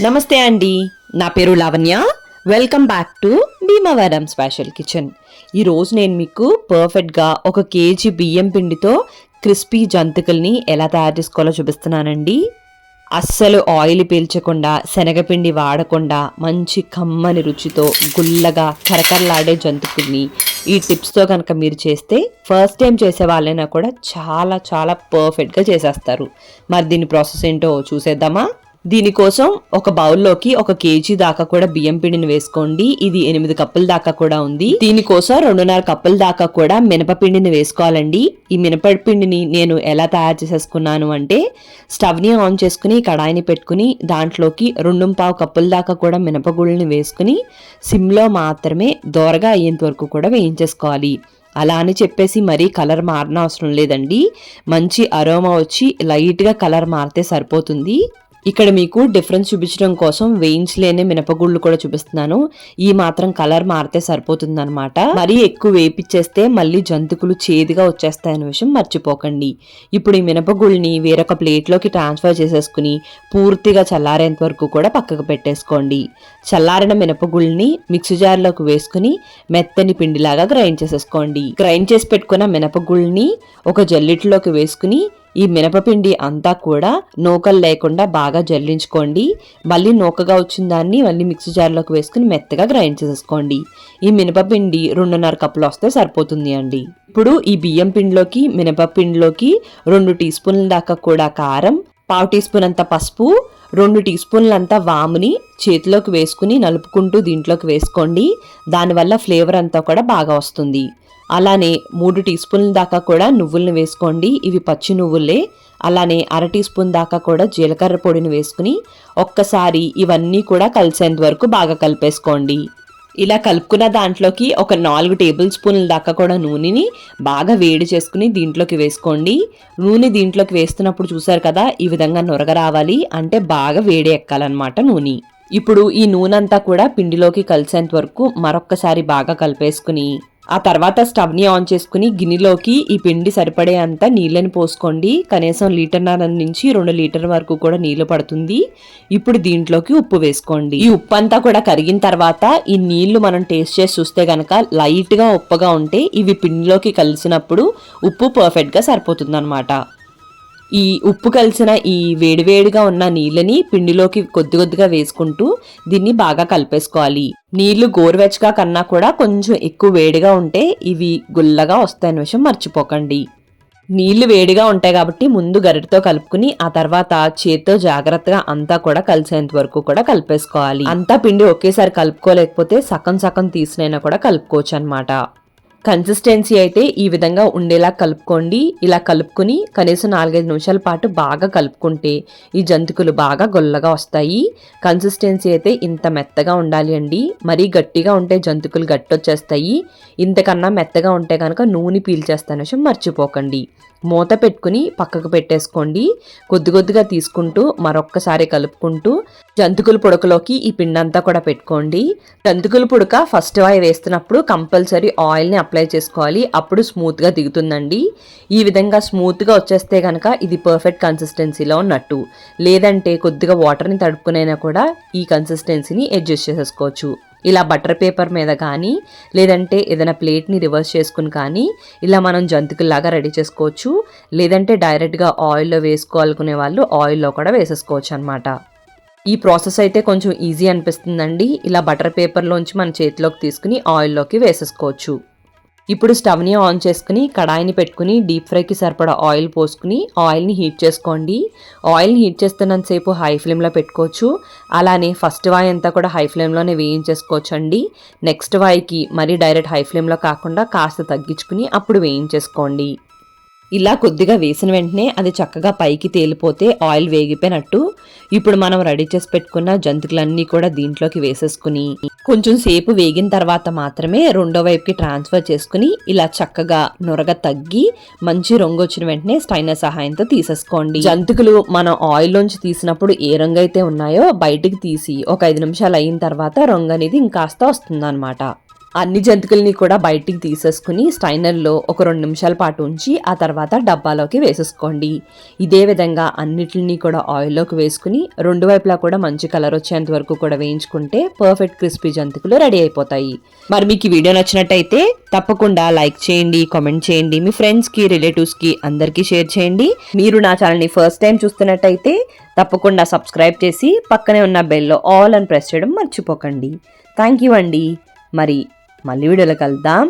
నమస్తే అండి. నా పేరు Lavanya. Welcome back to Bhimavaram special kitchen ఈరోజు నేను మీకు పర్ఫెక్ట్గా ఒక కేజీ బియ్యం పిండితో క్రిస్పీ జంతికల్ని ఎలా తయారు చేసుకోవాలో చూపిస్తున్నానండి. అస్సలు ఆయిల్ పీల్చకుండా శనగపిండి వాడకుండా మంచి కమ్మని రుచితో గుల్లగా కరకరలాడే జంతుకుల్ని ఈ టిప్స్తో కనుక మీరు చేస్తే ఫస్ట్ టైం చేసే వాళ్ళైనా కూడా చాలా చాలా పర్ఫెక్ట్గా చేసేస్తారు. మరి దీని ప్రాసెస్ ఏంటో చూసేద్దామా? దీనికోసం ఒక బౌల్లోకి ఒక కేజీ దాకా కూడా బియ్యం పిండిని వేసుకోండి. ఇది ఎనిమిది కప్పుల దాకా కూడా ఉంది. దీనికోసం రెండున్నర కప్పుల దాకా కూడా మినపపిండిని వేసుకోవాలండి. ఈ మినపపిండిని నేను ఎలా తయారు చేసేసుకున్నాను అంటే స్టవ్ని ఆన్ చేసుకుని కడాయిని పెట్టుకుని దాంట్లోకి రెండు పావు కప్పుల దాకా కూడా మినపగుళ్ళని వేసుకుని సిమ్లో మాత్రమే దోరగా అయ్యేంత వరకు కూడా వేయించేసుకోవాలి. అలా అని చెప్పేసి మరీ కలర్ మారన అవసరం లేదండి. మంచి అరోమా వచ్చి లైట్గా కలర్ మారితే సరిపోతుంది. ఇక్కడ మీకు డిఫరెన్స్ చూపించడం కోసం వేయించలేని మినపగుళ్ళు కూడా చూపిస్తున్నాను. ఈ మాత్రం కలర్ మారితే సరిపోతుంది అనమాట మరీ ఎక్కువ వేపిచ్చేస్తే మళ్ళీ జంతుకులు చేదుగా వచ్చేస్తాయన్న విషయం మర్చిపోకండి. ఇప్పుడు ఈ మినపగుళ్ళని వేరొక ప్లేట్లోకి ట్రాన్స్ఫర్ చేసేసుకుని పూర్తిగా చల్లారేంత వరకు కూడా పక్కకు పెట్టేసుకోండి. చల్లారిన మినపగుళ్ళని మిక్సీ జార్లోకి వేసుకుని మెత్తని పిండిలాగా గ్రైండ్ చేసేసుకోండి. గ్రైండ్ చేసి పెట్టుకున్న మినపగుళ్ళని ఒక జల్లెట్లోకి వేసుకుని ఈ మినపపిండి అంతా కూడా నూకలు లేకుండా బాగా జల్లించుకోండి. మళ్ళీ నూకగా వచ్చిన దాన్ని మళ్ళీ మిక్సీ జార్లోకి వేసుకుని మెత్తగా గ్రైండ్ చేసేసుకోండి. ఈ మినపపిండి రెండున్నర కప్పులు వస్తే సరిపోతుంది అండి. ఇప్పుడు ఈ బియ్యం పిండిలోకి మినపపిండిలోకి రెండు టీ స్పూన్ల దాకా కూడా కారం పావు టీ స్పూన్ అంత పసుపు రెండు టీ స్పూన్లంతా వాముని చేతిలోకి వేసుకుని నలుపుకుంటూ దీంట్లోకి వేసుకోండి. దానివల్ల ఫ్లేవర్ అంతా కూడా బాగా వస్తుంది. అలానే మూడు టీ స్పూన్ల దాకా కూడా నువ్వుల్ని వేసుకోండి. ఇవి పచ్చి నువ్వులే. అలానే అర టీ స్పూన్ దాకా కూడా జీలకర్ర పొడిని వేసుకుని ఒక్కసారి ఇవన్నీ కూడా కలిసేంత వరకు బాగా కలిపేసుకోండి. ఇలా కలుపుకున్న దాంట్లోకి ఒక నాలుగు టేబుల్ స్పూన్ల దాకా కూడా నూనెని బాగా వేడి చేసుకుని దీంట్లోకి వేసుకోండి. నూనె దీంట్లోకి వేస్తున్నప్పుడు చూసారు కదా ఈ విధంగా నొరగ రావాలి అంటే బాగా వేడి ఎక్కాలన్నమాట నూనె. ఇప్పుడు ఈ నూనె అంతా కూడా పిండిలోకి కలిసేంత వరకు మరొక్కసారి బాగా కలిపేసుకుని ఆ తర్వాత స్టవ్ని ఆన్ చేసుకుని గిన్నెలోకి ఈ పిండి సరిపడే అంత నీళ్ళని పోసుకోండి. కనీసం లీటర్న్నర నుంచి రెండు లీటర్ వరకు కూడా నీళ్ళు పడుతుంది. ఇప్పుడు దీంట్లోకి ఉప్పు వేసుకోండి. ఈ ఉప్పు అంతా కూడా కరిగిన తర్వాత ఈ నీళ్ళు మనం టేస్ట్ చేసి చూస్తే గనక లైట్గా ఉప్పగా ఉంటే ఇవి పిండిలోకి కలిసినప్పుడు ఉప్పు పర్ఫెక్ట్గా సరిపోతుంది అనమాట ఈ ఉప్పు కలిసిన ఈ వేడివేడిగా ఉన్న నీళ్ళని పిండిలోకి కొద్ది కొద్దిగా వేసుకుంటూ దీన్ని బాగా కలిపేసుకోవాలి. నీళ్ళు గోరువెచ్చగా కన్నా కూడా కొంచెం ఎక్కువ వేడిగా ఉంటే ఇవి గుల్లగా వస్తాయన్న విషయం మర్చిపోకండి. నీళ్ళు వేడిగా ఉంటాయి కాబట్టి ముందు గరిటతో కలుపుకుని ఆ తర్వాత చేత్తో జాగ్రత్తగా అంతా కూడా కలిసేంత వరకు కూడా కలిపేసుకోవాలి. అంతా పిండి ఒకేసారి కలుపుకోలేకపోతే సగం సగం తీసినైనా కూడా కలుపుకోవచ్చు అనమాట కన్సిస్టెన్సీ అయితే ఈ విధంగా ఉండేలా కలుపుకోండి. ఇలా కలుపుకొని కనీసం నాలుగైదు నిమిషాల పాటు బాగా కలుపుకుంటే ఈ జంతికలు బాగా గొల్లగా వస్తాయి. కన్సిస్టెన్సీ అయితే ఇంత మెత్తగా ఉండాలి అండి. మరీ గట్టిగా ఉంటే జంతికలు గట్టి వచ్చేస్తాయి ఇంతకన్నా మెత్తగా ఉంటే కనుక నూనె పీల్చేస్తాను విషయం మర్చిపోకండి. మూత పెట్టుకుని పక్కకు పెట్టేసుకోండి. కొద్ది కొద్దిగా తీసుకుంటూ మరొక్కసారి కలుపుకుంటూ జంతుకుల పుడకలోకి ఈ పిండంతా కూడా పెట్టుకోండి. జంతుకుల పుడక ఫస్ట్ వాయి వేస్తున్నప్పుడు కంపల్సరీ ఆయిల్ని అప్లై చేసుకోవాలి. అప్పుడు స్మూత్గా దిగుతుందండి. ఈ విధంగా స్మూత్గా వచ్చేస్తే కనుక ఇది పర్ఫెక్ట్ కన్సిస్టెన్సీలో ఉన్నట్టు. లేదంటే కొద్దిగా వాటర్ని తడుపుకునైనా కూడా ఈ కన్సిస్టెన్సీని అడ్జస్ట్ చేసేసుకోవచ్చు. ఇలా బటర్ పేపర్ మీద కానీ లేదంటే ఏదైనా ప్లేట్ని రివర్స్ చేసుకుని కానీ ఇలా మనం జంతికల్లాగా రెడీ చేసుకోవచ్చు. లేదంటే డైరెక్ట్గా ఆయిల్లో వేసుకోవాలనుకునే వాళ్ళు ఆయిల్లో కూడా వేసేసుకోవచ్చు అనమాట ఈ ప్రాసెస్ అయితే కొంచెం ఈజీ అనిపిస్తుందండి. ఇలా బటర్ పేపర్లోంచి మన చేతిలోకి తీసుకుని ఆయిల్లోకి వేసేసుకోవచ్చు. ఇప్పుడు స్టవ్ని ఆన్ చేసుకుని కడాయిని పెట్టుకుని డీప్ ఫ్రైకి సరిపడా ఆయిల్ పోసుకుని ఆయిల్ని హీట్ చేసుకోండి. ఆయిల్ని హీట్ చేస్తున్నంతసేపు హై ఫ్లేమ్లో పెట్టుకోవచ్చు. అలానే ఫస్ట్ వాయి అంతా కూడా హై ఫ్లేమ్లోనే వేయించేసుకోవచ్చు అండి నెక్స్ట్ వాయికి మరీ డైరెక్ట్ హై ఫ్లేమ్లో కాకుండా కాస్త తగ్గించుకుని అప్పుడు వేయించేసుకోండి. ఇలా కొద్దిగా వేసిన వెంటనే అది చక్కగా పైకి తేలిపోతే ఆయిల్ వేగిపోయినట్టు. ఇప్పుడు మనం రెడీ చేసి పెట్టుకున్న జంతుకులన్నీ కూడా దీంట్లోకి వేసేసుకుని కొంచెం సేపు వేగిన తర్వాత మాత్రమే రెండో వైపుకి ట్రాన్స్ఫర్ చేసుకుని ఇలా చక్కగా నొరగ తగ్గి మంచి రంగు వచ్చిన వెంటనే స్టైనర్ సహాయంతో తీసేసుకోండి. జంతుకులు మనం ఆయిల్ లోంచి తీసినప్పుడు ఏ రంగు అయితే ఉన్నాయో బయటికి తీసి ఒక ఐదు నిమిషాలు అయిన తర్వాత రంగు అనేది ఇంకాస్త వస్తుంది అన్ని జంతికల్ని కూడా బయటికి తీసేసుకుని స్టైనర్లో ఒక రెండు నిమిషాల పాటు ఉంచి ఆ తర్వాత డబ్బాలోకి వేసేసుకోండి. ఇదే విధంగా అన్నిటిని కూడా ఆయిల్లోకి వేసుకుని రెండు వైపులా కూడా మంచి కలర్ వచ్చేంత వరకు కూడా వేయించుకుంటే పర్ఫెక్ట్ క్రిస్పీ జంతికలు రెడీ అయిపోతాయి. మరి మీకు వీడియో నచ్చినట్టయితే తప్పకుండా లైక్ చేయండి కామెంట్ చేయండి మీ ఫ్రెండ్స్కి రిలేటివ్స్కి అందరికీ షేర్ చేయండి. మీరు నా ఛానల్ని ఫస్ట్ టైం చూస్తున్నట్టయితే తప్పకుండా సబ్స్క్రైబ్ చేసి పక్కనే ఉన్న బెల్లో ఆల్ అని ప్రెస్ చేయడం మర్చిపోకండి. థ్యాంక్ యూ అండి. మరి మళ్ళీ వీడియోలో కలుద్దాం.